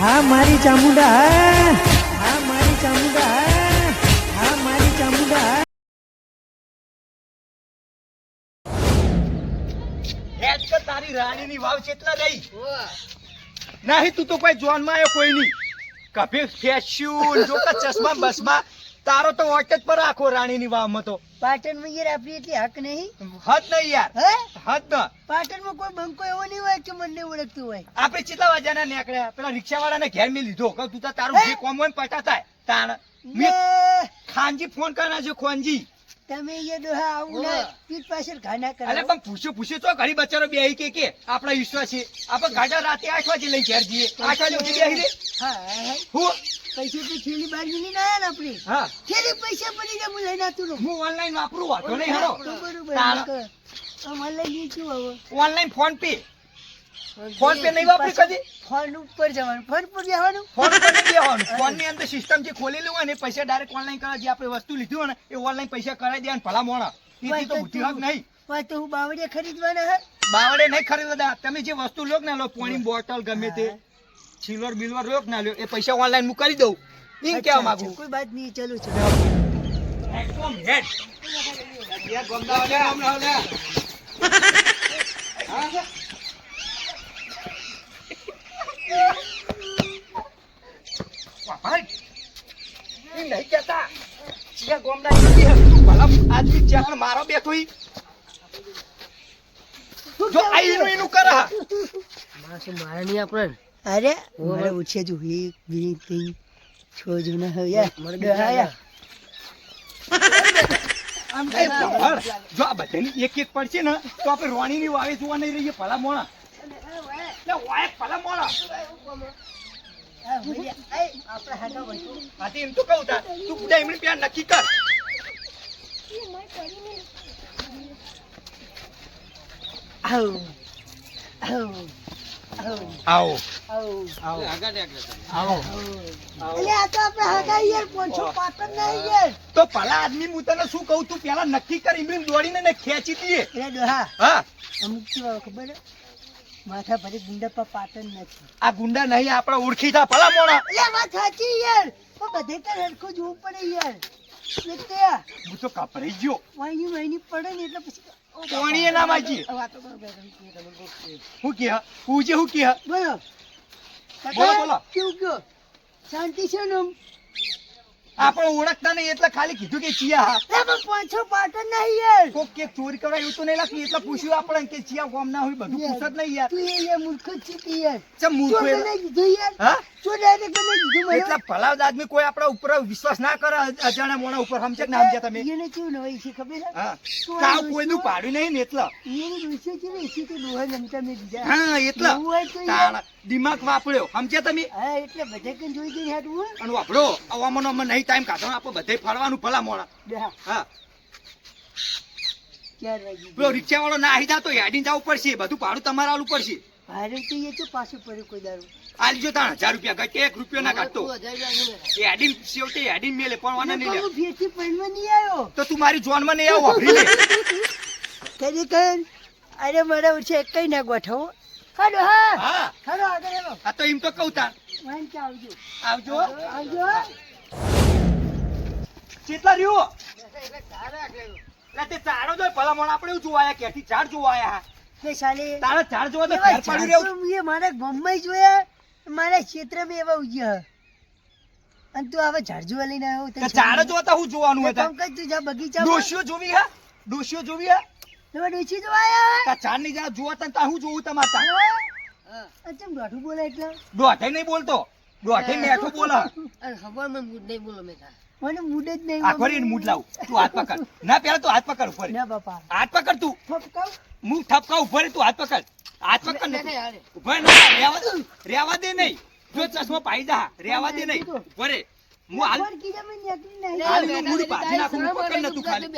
હા મારી ચામુંડા હા હા મારી ચામુંડા હા હા મારી ચામુંડા. હા હેડ કે તારી રાણીની વાવ કેટલા રહી. નહીં તું તો કોઈ જોનમાં આવ્યો કોઈ નહીં. કભી ફેશ્યું જો ચશ્મા બસમાં તારો તો વોટ જ પર આખો રાણીની વાવમાં તો પાટણમાં યાર આપણી એટલી હક નહીં? હદ નહીં યાર. હે? હદ ન. પાટણમાં કોઈ બંકો એવો નહીં હોય કે મને ઓળખતું હોય. આપણે કેટલા વાજાના નીકળ્યા? પેલા રિક્ષા વાળાને ઘેર મેં લીધો. કહું તું તારું જે કોમ હોય પટા થાય તાણ. મેં ખાનજી ફોન કરના છે ખોનજી. તમે એ દોહા આવું ના પીઠ પાછળ ઘાના અરે પણ પૂછ્યું પૂછ્યું તો ઘડી બચારો બે કે કે આપણા વિશ્વાસ છે. આપણે ગાડા રાતે આઠ વાગે લઈ ઘેર જઈએ. આઠ વાગે ઉઠી બેહી રે. હા હા પૈસા તો થેલી બાર મિલી ના આયા આપણી. હા. થેલી પૈસા પડી જાય હું લઈને આતું હું ઓનલાઈન વાપરું વાતો નહીં હરો બરોબર. લઈ લીધું હવે online PhonePe PhonePe નહીં વાપરી કદી? ફોન ઉપર જવાનું ફોન પર જવાનું ફોન પર જવાનું ફોનની અંદર સિસ્ટમ જે ખોલેલું હોય ને પૈસા ડાયરેક્ટ ઓનલાઈન કરવા જે આપણે વસ્તુ લીધી હોય ને એ ઓનલાઈન પૈસા કરાવી દેવાનું ભલા મોણા. એથી તો બુદ્ધિ હક નહીં. પણ તો હું બાવડે ખરીદવાના હે? બાવડે નહીં ખરીદવા તમે જે વસ્તુ લોક ના લો પાણી બોટલ ગમે તે સિલ્વર બિલવર લોક ના લ્યો એ પૈસા ઓનલાઈન હું કરી દઉં. એમ કેવા માંગુ. કોઈ બાત નહીં ચલો છે એકદમ હેડ. યાર, ગમદાવા આમ ગમદાવા લે. હા? વાહ, ભાઈ. એ ચિયા હસતું. ભલા આદમી જ્યાં પણ મારો બેઠો જો આઈનું એનું એનું નહીં આપણે અરે મારે ઉછે જો એક બે ત્રણ છ જણા હે યાર ડોહા યાર. આમ એ ભગવાન, જો આ બધાની એક એક પડશે ને તો આપણે રોણીની વાવે જોવા નહીં રહીએ ભલા મોણા. ભલા મોણા. એમ તો કહું તાર તું બધા એમની પ્યાર નક્કી કર. આવ, આવ, આવ, આવો. આવો. આવો. તો આપણે હાથા યાર પોંચો પાટણ નહીં યાર તો ભલા આદમી હું તને શું કહું તું પેલા નક્કી કર એમની દોડીને ને ખેંચી દઈએ હા. અમુક ખબર? માથા ભરી ગુંડા પર પાટણ નથી. આ ગુંડા નહીં આપણા ઓળખી થા ભલા મોણા. એટલે વાત સાચી યાર. પણ બધે તો હરખું જોવું પડે યાર. એટલે હું તો કપરાઈ ગયો. વાયની વાયની પડે ને એટલે પછી કોણીએ ના માજી વાતો કરો કે હું કે હું? જે હું કે બોલો. બોલો, બોલો. કેવું કયો શાંતિ છે ને? આપણે ઓળખતા નહીં એટલે ખાલી કીધું કે ચિયા. હા લે પણ પાંચસો પાટણ નહીં યાર. કોક કે ચોરી કરાય એવું તો નહીં લાગતું એટલે પૂછ્યું આપણે કે ચિયા ગોમ ના હોય બધું પૂછત નહીં યાર. તું એ મૂર્ખ છે યાર. ચમ મૂર્ખ? યાર? હા? મને. એટલા આદમી કોઈ આપણા ઉપર વિશ્વાસ ના કરે અજાણ્યા મોણા ઉપર સમજે ના સમજ્યા તમે? એને કેવું નવાઈ છે ખબર હા. કાવ કોઈનું પાડ્યું નહીં ને એટલે. એની ડોસી છે ને એસી તો ડોહા જમતા મેં દીધા હા એટલે. એવું હોય તો યાર. તાણ દિમાગ વાપર્યો. સમજ્યા તમે? હા એટલે બધે કઈ જોઈ જઈને હાટવું અને વાપરો. આવામાં અમે નહીં ટાઈમ કાઢો. આપો બધે ફરવાનું ભલા મોણા. ડોહા, હા. પેલો. રિક્ષા વાળો ના આવી જાતો હેડીને જવું પડશે. બધું ભાડું તમારે આલું પડશે ભાડું તો એ તો પાછું પડ્યું કોઈ દારૂ. આ લીજો તાણ હજાર રૂપિયા ઘટે એક રૂપિયો ના કાઢતો એ હેડીન છેવટે એડિન મેલે પણ વાના નહીં લે. હું ફેરથી પહેરવા નહીં આવ્યો. તો તું મારી જોનમાં નહીં આવો વાપરી કરી અરે મારા ઉછે કઈ ના ગોઠવો હાલો હા. હા. હાલો આગળ એવો આ તો એમ તો કહું તાર વાન કે આવજો. આવજો. આવજો. કેટલા રહ્યો? એટલે તે ચારો જોઈ ભલા મણ આપણે એવું જોવા કેથી ક્યાંથી ઝાડ જોવા આયા તે સાલે. તારા ચાર જોવા તો ઘેર પડ્યું ઝાડ મારે તો મેં ગામમાં જોયા. મારા બી એવા ઉજ્યા અને તું હવે ઝાડ લઈને આવ્યો તે ઝાડ જોતા હું જોવાનું હતા કામ કઈ તું જા બગીચામાં. ડોશીઓ જોવી હા? ડોશીઓ જોવી હા? તમે ડોશી જોવા આયા તા ઝાડની જા જોવા તા હું જોઉં તમાર તા હે? આ ચમ બોલે એટલે? ડોઠે નહીં બોલતો. ડોઠે મેઠો બોલા. મને મૂડ જ નહીં આ ફરીને મૂડ લાવ. તું હાથ પકડ. ના પેલા તું હાથ પકડ ઉપર. ના બાપા. હાથ પકડ તું. ફપકાવ હું ઠપકા ઉપર તું હાથ પકડ. હાથ પકડ ને ના રેવા દે રેવા દે નહીં. જો ચશ્મા પાઈ જા રેવા દે નહીં. ઉપર હું હાલ ખાલી એનું મૂડ પાછી નાખું પકડ ન તું ખાલી.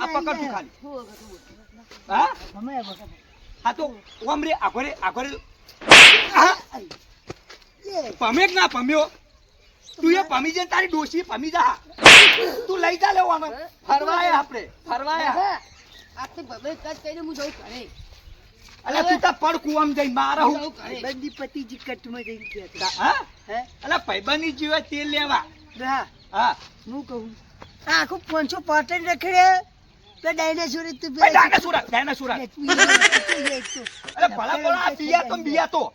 આ પકડ તું ખાલી. હા? હા તો ઓમ રે હા? લે પમે કે ના પમ્યો? તું એ પમી જાય તારી ડોશી પમી જા. તું લઈ જા લેવાનો ફરવા આયા આપણે ફરવા આયા અલ્યા તું તાર પડ કુવામાં જઈને મારે હું બંદી પતિજી કટમાં જઈને કહેતા. હા? હે? અલ્યા ભાઈબંધની જીવે તેલ લેવા. હા હા. હું કહું. આખું પાંચસો પાટણ રખડે. તો ડાયનાસોર તું ભાઈ ડાયનાસોર ડાયનાસોર. અરે ભલા ભલા પિયા તો બિયા.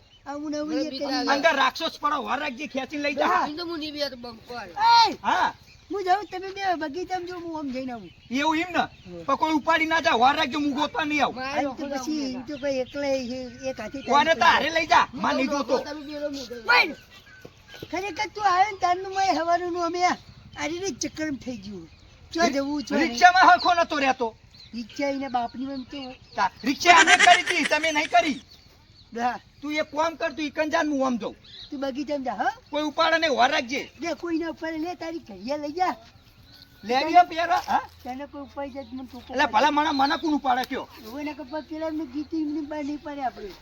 અંદર રાક્ષસ પડો વર રાખજે ખેંચીને લઈ જા. એય! હા. હું. જાઉં તમે બે બગીચામાં જો હું આમ જઈને આવું. એવું એમ ને? પણ કોઈ ઉપાડી ના જા વાર રાખજો હું ગોતવા નહીં આવું. આમ તો પછી એમ તો કોઈ એકલા એક હાથે કોને તારે લઈ જા. માં નહીં જોતો ખરેખર તું આવે ને તારનું મેં હવારનું અમે આ રીતે ચક્કર થઈ ગયું. ચો જવું છો રિક્ષામાં હરખો નતો રહેતો. રિક્ષા એને બાપની એમ તો રિક્ષા અમે કરી હતી. તમે નહીં કરી. હા તું એક કામ કર તું ઇકંજાન હું આમ જાઉં. તું બગીચામાં જા હા. કોઈ ઉપાડે નહીં વાર રાખજે. લે કોઈને ઉપાડે લે તારી ઘડિયા લઈ જા. લેવી હે પહેરવા હા. તને કોઈ ઉપર જાય મને તું એટલે ભલા મને મને કોણ ઉપાડે કયો? એના કપા પેલા એમને ગીતી એમની બહાર નહીં પડે આપણે.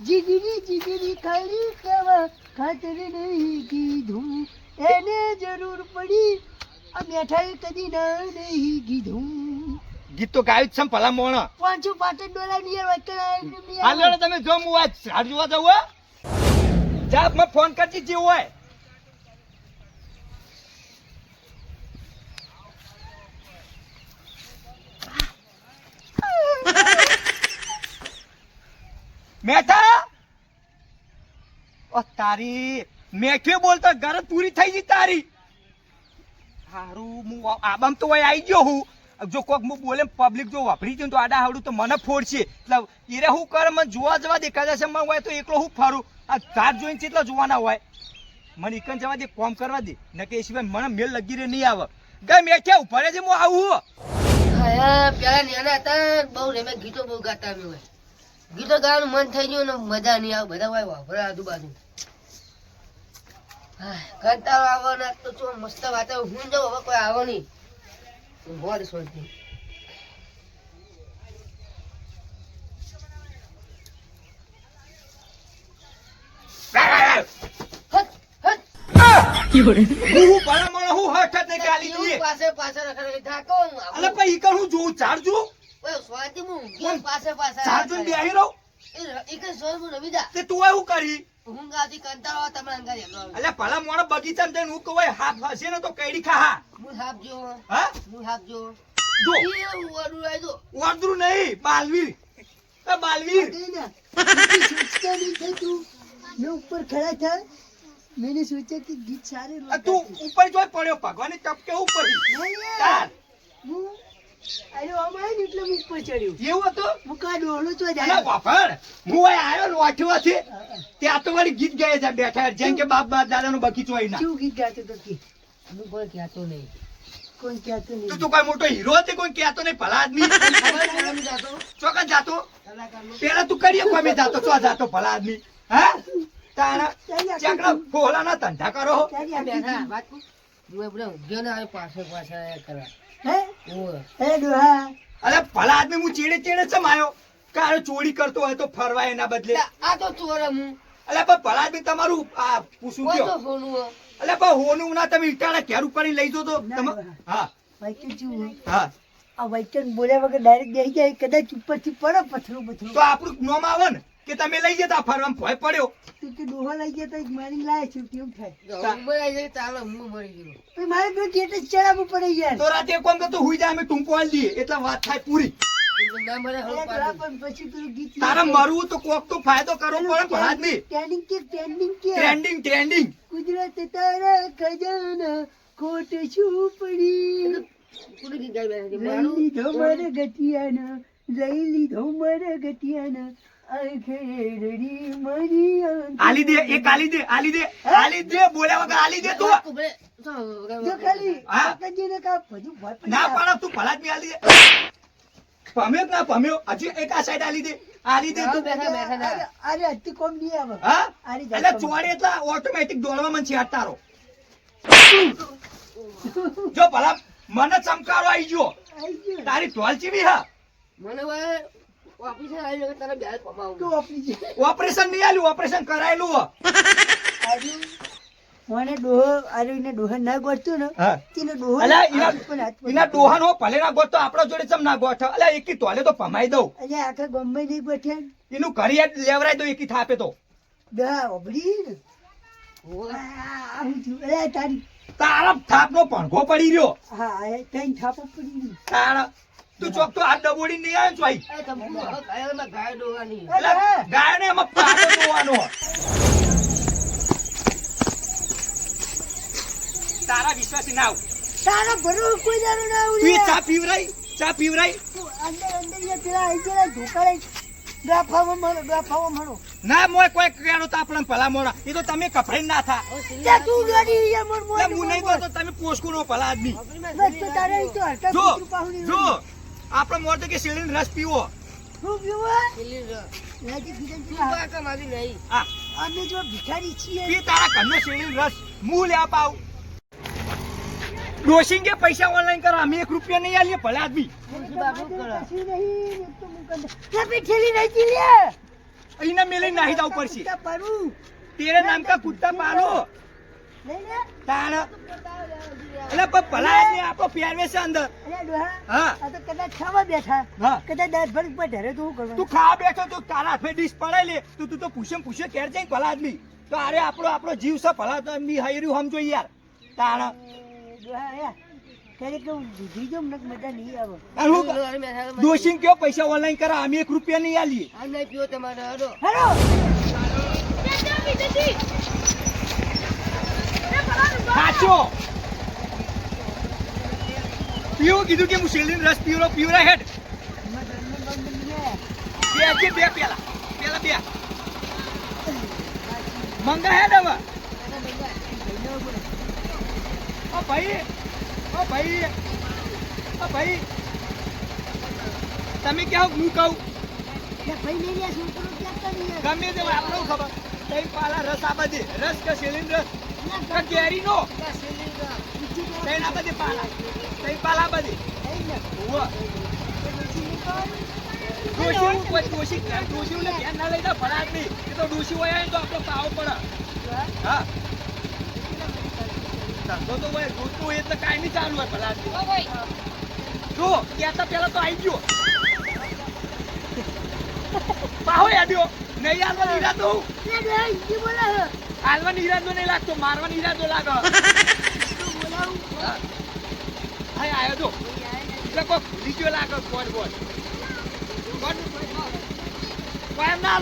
જીગીરી જીગીરી ખાલી ખાવા ખાતર નહીં કીધું. એને જરૂર પડી. આ મેઠાઈ કદી ના નહીં કીધું. ગીત તો ગાયું જ છે ભલા મોણ. પાંચસો પાટણ ડોલર નિયર કરાય તમે જો હું આજ ઝાડ જોવા જાવ જા મને ફોન કરજી જે હોય. મેઠા? ઓ તારી મેઠે બોલતો ગરજ પૂરી થઈ ગઈ તારી. હારું હું આબામ તો આવી ગયો હું. જો કોક હું બોલે પબ્લિક જો વાપરી ગયું તો આડા હાડું તો મને ફોડશે એટલે એરે હું કરે, મને જોવા જવા દે એમાં હોય તો એકલો હું ફરું? આ તાર જોઈને કેટલા જોવાના હોય? મને એકન જવા દે, કોમ કરવા દે. ન કે એ સિવાય મને મેલ લગી રે નહીં આવે. ગઈ ક્યાં ઊભા રહેજે હું આવું હા? પેલા નાના હતા બહુ રેમે ગીતો બહુ ગાતા અમે હોય. ગીતો ગાવાનું મન થઈ ગયું ને, મજા નહીં આવે, બધા હોય વાપરે આજુબાજુ. કંટાળો આવવાના તો જો મસ્ત વાત હું જાઉં હવે કોઈ આવો નહીં. હું હું હઠ જ ગાલી દઈએ. પાસે પાસે રખડે આવું. અલે હું જોઉં ઝાડ જોઉં ઓય, હું પાસે પાસે ચાર્જો બેહી રહું. તે તું હું કરી? મેં ઉપર ખડા થા. મેને સોચા ગીત સારી તું ઉપર જોઈ પડ્યો. ભગવાન ચપકે ઉપર? હું અરે અમારે એટલે હું ઉપર ચડ્યો એવું હતું? હું કા તો જાય. બાપર હું આવ્યો લોઠ્યો છે ત્યાં તો વળી ગીત ગાય છે બેઠા જેમ કે બાપ બાપ દાદાનો બગીચો હોય ના. કેવું ગીત ગાતો તો કે? હું કોઈ કહેતો નહીં. કોઈ કહેતો નહીં. તો કોઈ મોટો હીરો હતી કોઈ કહેતો નહીં. ભલા આદમી. ખબર જાતો. ચોકન જાતો. કલાકારનો પેલા તું કરીએ કોમે જાતો ચો જાતો ભલા આદમી. હા? તારા ચાકડા ધંધા કરો. બેઠા વાત ને પાછળ પાછળ કરવા. હે? અરે ભલા આદમી હું ચેડે ચેડે ચમ આવ્યો કારે ચોરી કરતો હોય તો ફરવા એના બદલે. આ તો ચોર હું અલે પણ ભલા આદમી તમારું આ પૂછું હો. અલે પણ હોનું ના તમે ઈટાળા ઘેર ઉપાડી લઈ જો તો હા. વાઈકન જેવું હા. આ વૈકન બોલ્યા વગર ડાયરેક્ટ જઈ જાય કદાચ ઉપરથી પડો પથરું પથરું તો આપણું નોમ આવે ને. કે તમે લઈ જતા ફરવા ભય પડ્યો. તું કે ડોહા લઈ ગયા તો મારી લાય છે કેવું થાય? જો હું જાય ચાલો હું મરી ગયો. મારે તો સ્ટેટસ ચડાવવું પડે યાર. તો રાતે કોમ તો હુઈ જાય અમે ટૂંકો આલ દઈએ એટલે વાત થાય પૂરી. પણ તારે મરવું તો કોક તો ફાયદો કરવો પડે ને આદમી ટ્રેન્ડિંગ કે ટ્રેન્ડિંગ કે? ટ્રેન્ડિંગ ટ્રેન્ડિંગ કુદરત તારા ખજાના ખોટ શું પડી. લઈ લીધો મારા ગટિયાના લઈ લીધો મારા ગટિયાના. આલી દે એક આલી દે આલી દે આલી દે બોલ્યા વગર આલી દે તું. જો ના જાય. પાડો તું ભલા આદમી આલી દે. પમ્યો ના પમ્યો હજી એક આ સાઈડ આલી દે. આલી દે તું. બેઠા બેઠા અરે, અરે અતિ કોમ નહીં આવે. હા? એટલે જાત એટલે ઓટોમેટિક દોડવા મન છે તારો. જો ભલા મને ચમકારો આવી ગયો. ગયો. તારી ઢોલ ચીવી હા? મને તો ઓપરેશન નહીં આલ્યું ઓપરેશન કરાયેલું મને ડોહો આર્યો એને ના ગોઠતો ને તેને ડોહો અલા હાથ એના પર હાથ પર એના ડોહાનો ભલે ના ગોઠતો આપણા જોડે ચમ ના ગોઠ? અલ્યા એકી તોલે તો ભમાઈ દઉં. અલ્યા આખે ગમે નહીં બેઠે એનું ઘરે જ લેવરાય દો એકી થાપે તો. બે ઓબડી. ને તારી તારા થાપનો પણઘો પડી રહ્યો. હા એ કઈ થાપો પડી તારા તું ચોક તો હાથ દબોડી નહીં આવે ભાઈ ગાય ડોવાની એમાં પાટો જોવાનો તારા વિશ્વાસી ના આવું તારા ભરો કોઈ દારૂ ના તું ચા પીવરાઈ ચા પીવરાઈ અંદર અંદર યા પેલા આઈ ગયેલા ધોકારે ડ્રાફામાં મારો ડ્રાફામાં મારો ના મોય કોઈ કહેવાનો તો આપણે ભલા મોડા એ તો તમે કફરાઈ ના થા તું ગાડી યા મોર મોર હું નહીં તો તમે પોસકો નો ભલા આદમી બસ તો તારે તો જો જો આપણો મોર તો કે શેરડીનો રસ પીવો. શું પીવો? નહીં અમે જો ભિખારી છીએ. પી તારા ઘરનો શેરડીનો રસ. હું લે પાવ. ડોશિંગ કે પૈસા ઓનલાઈન કરો અમે એક રૂપિયા નહીં આલીએ ભલે આદમી. અહીંના મેલે નાહી જવું પડશે. પાડું. તેરે નામ કા કુત્તા પાલો લઈ લે. તાણ એટલે ભલા આદમી આપો પહેરવેશ છે અંદર. અલ્યા હા. આ તો કદાચ ખાવા બેઠા હા. કદાચ દાંત ભરી પર ઢરે તો તું ખાવા બેઠો તો તારા હાથે ડીશ પડાઈ તું તું તો પૂછે પૂછે ભલા આદમી તો અરે આપણો આપણો જીવ છે ભલા તો એમની હાયર્યું સમજો યાર. તાણ. દોશીને કયો પૈસા ઓનલાઈન કરા અમે એક રૂપિયા નહીં આલીએ. આ નહીં પીવો તમારે હેલો સાચો પીવો કીધું કે હું શેરડીનો રસ પીવરો પીવરા હેડ બે છે બે પેલા. પેલા બે. મંગા હેડ હવે ઓ ભાઈ ઓ ભાઈ ઓ ભાઈ. તમે કહો હું કહું. ક્યાં કરી ગમે તે આપણો ખબર? તઈ પાલા રસ આ બધી રસ કે શેરડીનો રસ? કે કેરીનો. ડોશી ડોશી ધ્યાન ના લઈ દે નહીં એ તો ડોશી હોય તો આપણો પાવો પડે હા ધંધો તો. હોય રોજ તો હોય એટલે કાંઈ નહીં ચાલુ હોય જો કહેતા પેલા તો. આવી ગયો પાહો યાદ્યો નહીં હાલવાનો ઈરાદો હું હાલવાનો ઈરાદો નહીં લાગતો મારવાનો ઈરાદો લાગે. આયો જો એટલે કોઈ ભૂલી ગયો લાગે બોલ બોલ બોલ. કોઈ એમ ના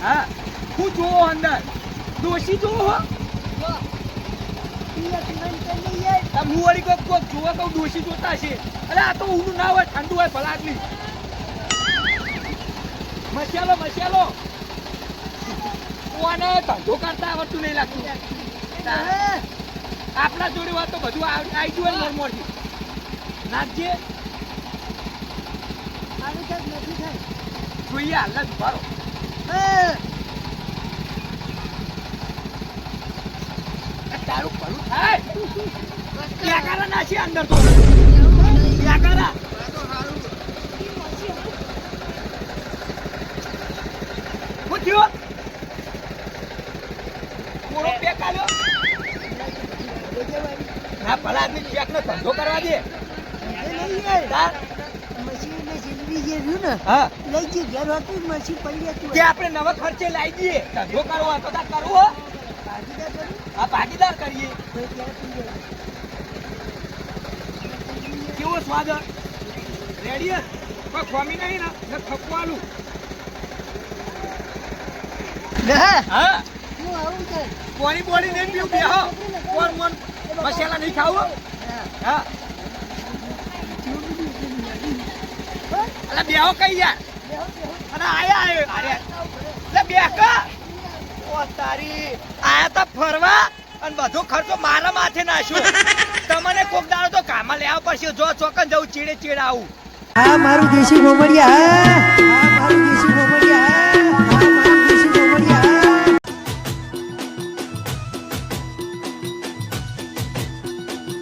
હા. હું જોવો અંદર. દોશી જોવો હો. આ હું વળી કોક જોવા કહું દોશી જોતા છે અરે આ તો ઊંડું ના હોય, ઠંડુ હોય ભલા મસાલો મસાલો. કોને ધંધો કરતા આવડતું નહીં લાગતું. આપણા જોડે વાત તો બધું આવી ગયું હોય મોરમોરથી. નાખજે. જોઈએ હાલ જ ઉભારો તારું ભલું થાય. અંદર તો. હા. હતું હતી આપણે નવા ખર્ચે લાવી દઈએ. ધંધો કરવો હોય કરવો ભાગીદાર કરીએ. કેવો ખોમી નહીં ને ખપવાલું. આયા તા ફરવા અને બધો ખર્ચો મારા માથે નાખ્યો. તમને કોક દાડો તો કામમાં લેવા પડશે. જો ચોકન જવું, ચીડે ચીડ આવું મારું દેશી ગોમડિયા